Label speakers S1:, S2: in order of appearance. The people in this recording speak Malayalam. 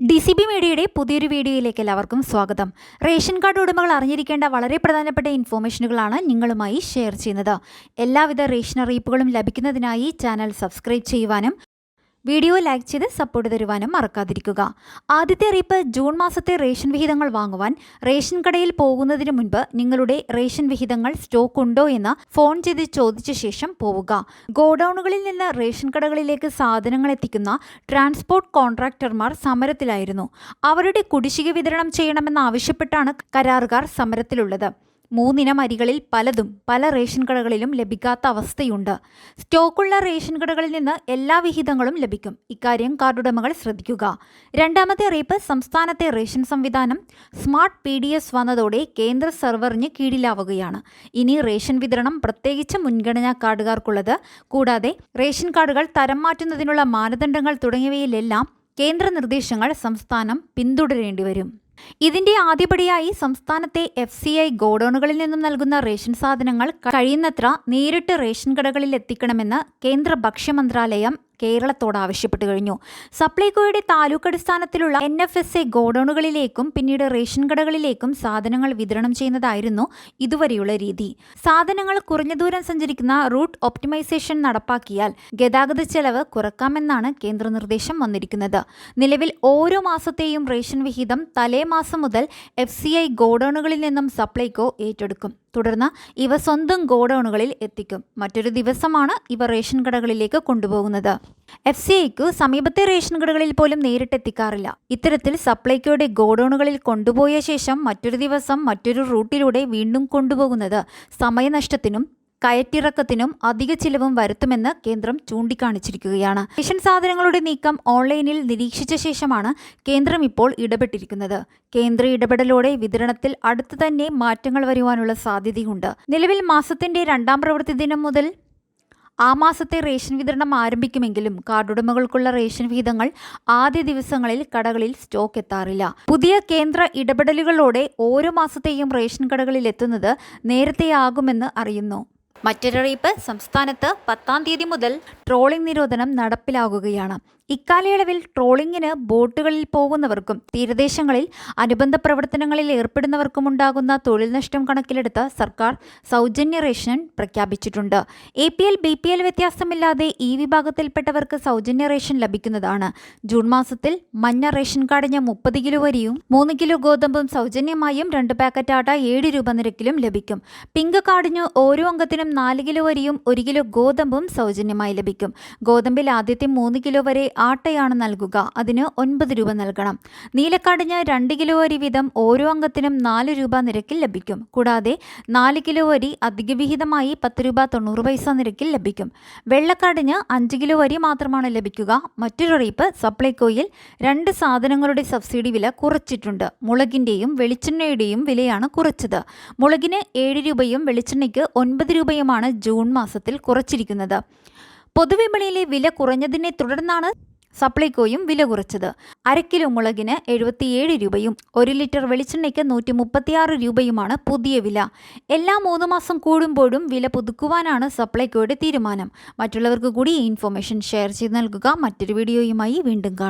S1: ഡി സി ബി മീഡിയയുടെ പുതിയൊരു വീഡിയോയിലേക്ക് എല്ലാവർക്കും സ്വാഗതം. റേഷൻ കാർഡ് ഉടമകൾ അറിഞ്ഞിരിക്കേണ്ട വളരെ പ്രധാനപ്പെട്ട ഇൻഫോർമേഷനുകളാണ് നിങ്ങളുമായി ഷെയർ ചെയ്യുന്നത്. എല്ലാവിധ റേഷൻ അറിയിപ്പുകളും ലഭിക്കുന്നതിനായി ചാനൽ സബ്സ്ക്രൈബ് ചെയ്യുവാനും വീഡിയോ ലൈക്ക് ചെയ്ത് സപ്പോർട്ട് തരുവാനും മറക്കാതിരിക്കുക. ആദ്യത്തെ അറിയിപ്പ് ജൂൺ മാസത്തെ റേഷൻ വിഹിതങ്ങൾ വാങ്ങുവാൻ റേഷൻ കടയിൽ പോകുന്നതിന് മുൻപ് നിങ്ങളുടെ റേഷൻ വിഹിതങ്ങൾ സ്റ്റോക്ക് ഉണ്ടോ എന്ന് ഫോൺ ചെയ്ത് ചോദിച്ച ശേഷം പോവുക. ഗോഡൌണുകളിൽ നിന്ന് റേഷൻ കടകളിലേക്ക് സാധനങ്ങൾ എത്തിക്കുന്ന ട്രാൻസ്പോർട്ട് കോൺട്രാക്ടർമാർ സമരത്തിലായിരുന്നു. അവരുടെ കുടിശ്ശിക വിതരണം ചെയ്യണമെന്നാവശ്യപ്പെട്ടാണ് കരാറുകാർ സമരത്തിലുള്ളത്. മൂന്നിനം അരികളിൽ പലതും പല റേഷൻ കടകളിലും ലഭിക്കാത്ത അവസ്ഥയുണ്ട്. സ്റ്റോക്കുള്ള റേഷൻ കടകളിൽ നിന്ന് എല്ലാ വിഹിതങ്ങളും ലഭിക്കും. ഇക്കാര്യം കാർഡുടമകൾ ശ്രദ്ധിക്കുക. രണ്ടാമത്തെ അറിയിപ്പ് സംസ്ഥാനത്തെ റേഷൻ സംവിധാനം സ്മാർട്ട് പി ഡി എസ് വന്നതോടെ കേന്ദ്ര സെർവറിന് കീഴിലാവുകയാണ്. ഇനി റേഷൻ വിതരണം പ്രത്യേകിച്ച് മുൻഗണനാ കാർഡുകാർക്കുള്ളത് കൂടാതെ റേഷൻ കാർഡുകൾ തരം മാറ്റുന്നതിനുള്ള മാനദണ്ഡങ്ങൾ തുടങ്ങിയവയിലെല്ലാം കേന്ദ്ര നിർദ്ദേശങ്ങൾ സംസ്ഥാനം പിന്തുടരേണ്ടി വരും ഇതിന്റെ ആദ്യപടിയായി സംസ്ഥാനത്തെ എഫ് സി ഐ ഗോഡൌണുകളിൽ നിന്നും നൽകുന്ന റേഷൻ സാധനങ്ങൾ കഴിയുന്നത്ര നേരിട്ട് റേഷൻ കടകളിൽ എത്തിക്കണമെന്ന് കേന്ദ്ര ഭക്ഷ്യമന്ത്രാലയം കേരളത്തോട് ആവശ്യപ്പെട്ടു കഴിഞ്ഞു. സപ്ലൈകോയുടെ താലൂക്ക് അടിസ്ഥാനത്തിലുള്ള എൻ എഫ് എസ് എ ഗോഡൌണുകളിലേക്കും പിന്നീട് റേഷൻ കടകളിലേക്കും സാധനങ്ങൾ വിതരണം ചെയ്യുന്നതായിരുന്നു ഇതുവരെയുള്ള രീതി. സാധനങ്ങൾ കുറഞ്ഞ ദൂരം സഞ്ചരിക്കുന്ന റൂട്ട് ഒപ്റ്റിമൈസേഷൻ നടപ്പാക്കിയാൽ ഗതാഗത ചെലവ് കുറക്കാമെന്നാണ് കേന്ദ്ര നിർദ്ദേശം വന്നിരിക്കുന്നത്. നിലവിൽ ഓരോ മാസത്തെയും റേഷൻ വിഹിതം തലേ മാസം മുതൽ എഫ് സി ഐ ഗോഡൌണുകളിൽ നിന്നും സപ്ലൈകോ ഏറ്റെടുക്കും. തുടർന്ന് ഇവ സ്വന്തം ഗോഡൌണുകളിൽ എത്തിക്കും. മറ്റൊരു ദിവസമാണ് ഇവ റേഷൻ കടകളിലേക്ക് കൊണ്ടുപോകുന്നത്. എഫ് സി ഐക്ക് സമീപത്തെ റേഷൻ കടകളിൽ പോലും നേരിട്ട് എത്തിക്കാറില്ല. ഇത്തരത്തിൽ സപ്ലൈകോയുടെ ഗോഡൌണുകളിൽ കൊണ്ടുപോയ ശേഷം മറ്റൊരു ദിവസം മറ്റൊരു റൂട്ടിലൂടെ വീണ്ടും കൊണ്ടുപോകുന്നത് സമയനഷ്ടത്തിനും കയറ്റിറക്കത്തിനും അധിക ചിലവും വരുത്തുമെന്ന് കേന്ദ്രം ചൂണ്ടിക്കാണിച്ചിരിക്കുകയാണ്. റേഷൻ സാധനങ്ങളുടെ നീക്കം ഓൺലൈനിൽ നിരീക്ഷിച്ച ശേഷമാണ് കേന്ദ്രം ഇപ്പോൾ ഇടപെട്ടിരിക്കുന്നത്. കേന്ദ്ര ഇടപെടലോടെ വിതരണത്തിൽ അടുത്തു തന്നെ മാറ്റങ്ങൾ വരുവാനുള്ള സാധ്യതയുണ്ട്. നിലവിൽ മാസത്തിന്റെ രണ്ടാം പ്രവൃത്തി ദിനം മുതൽ ആ മാസത്തെ റേഷൻ വിതരണം ആരംഭിക്കുമെങ്കിലും കാർഡുടമകൾക്കുള്ള റേഷൻ വിഹിതങ്ങൾ ആദ്യ ദിവസങ്ങളിൽ കടകളിൽ സ്റ്റോക്ക് എത്താറില്ല. പുതിയ കേന്ദ്ര ഇടപെടലുകളോടെ ഓരോ മാസത്തെയും റേഷൻ കടകളിൽ എത്തുന്നത് നേരത്തെയാകുമെന്ന് അറിയുന്നു. മറ്റൊരറിയിപ്പ് സംസ്ഥാനത്ത് പത്താം തീയതി മുതൽ ട്രോളിംഗ് നിരോധനം നടപ്പിലാകുകയാണ്. ഇക്കാലയളവിൽ ട്രോളിംഗിന് ബോട്ടുകളിൽ പോകുന്നവർക്കും തീരദേശങ്ങളിൽ അനുബന്ധ പ്രവർത്തനങ്ങളിൽ ഏർപ്പെടുന്നവർക്കും ഉണ്ടാകുന്ന തൊഴിൽ നഷ്ടം കണക്കിലെടുത്ത് സർക്കാർ സൗജന്യ റേഷൻ പ്രഖ്യാപിച്ചിട്ടുണ്ട്. A P L B P L വ്യത്യാസമില്ലാതെ ഈ വിഭാഗത്തിൽപ്പെട്ടവർക്ക് സൗജന്യ റേഷൻ ലഭിക്കുന്നതാണ്. ജൂൺ മാസത്തിൽ മഞ്ഞ റേഷൻ കാർഡിന് മുപ്പത് കിലോ വരിയും മൂന്ന് കിലോ ഗോതമ്പും സൗജന്യമായും രണ്ട് പാക്കറ്റ് ആട്ട ഏഴ് രൂപ നിരക്കിലും ലഭിക്കും. പിങ്ക് കാർഡിന് ഓരോ അംഗത്തിനും നാല് കിലോ വരെയും ഒരു കിലോ ഗോതമ്പും സൗജന്യമായി ലഭിക്കും. ഗോതമ്പിൽ ആദ്യത്തെ മൂന്ന് കിലോ വരെ ആട്ടയാണ് നൽകുക. അതിന് ഒൻപത് രൂപ നൽകണം. നീലക്കാടിന് രണ്ട് കിലോ അരി വീതം ഓരോ അംഗത്തിനും നാല് രൂപ നിരക്കിൽ ലഭിക്കും. കൂടാതെ നാല് കിലോ അരി അധിക വിഹിതമായി പത്ത് രൂപ തൊണ്ണൂറ് പൈസ നിരക്കിൽ ലഭിക്കും. വെള്ളക്കാടിന് അഞ്ച് കിലോ അരി മാത്രമാണ് ലഭിക്കുക. മറ്റൊരറിയിപ്പ് സപ്ലൈകോയിൽ രണ്ട് സാധനങ്ങളുടെ സബ്സിഡി വില കുറച്ചിട്ടുണ്ട്. മുളകിന്റെയും വെളിച്ചെണ്ണയുടെയും വിലയാണ് കുറച്ചത്. മുളകിന് ഏഴ് രൂപയും വെളിച്ചെണ്ണയ്ക്ക് ഒൻപത് രൂപയുമാണ് ജൂൺ മാസത്തിൽ കുറച്ചിരിക്കുന്നത്. പൊതുവിപണിയിലെ വില കുറഞ്ഞതിനെ തുടർന്നാണ് സപ്ലൈകോയും വില കുറച്ചത്. അരക്കിലോ കിലോ മുളകിന് എഴുപത്തിയേഴ് രൂപയും ഒരു ലിറ്റർ വെളിച്ചെണ്ണയ്ക്ക് നൂറ്റി മുപ്പത്തിയാറ് രൂപയുമാണ് പുതിയ വില. എല്ലാ മൂന്ന് മാസം കൂടുമ്പോഴും വില പുതുക്കുവാനാണ് സപ്ലൈകോയുടെ തീരുമാനം. മറ്റുള്ളവർക്ക് കൂടി ഇൻഫർമേഷൻ ഷെയർ ചെയ്ത് നൽകുക. മറ്റൊരു വീഡിയോയുമായി വീണ്ടും കാണാം.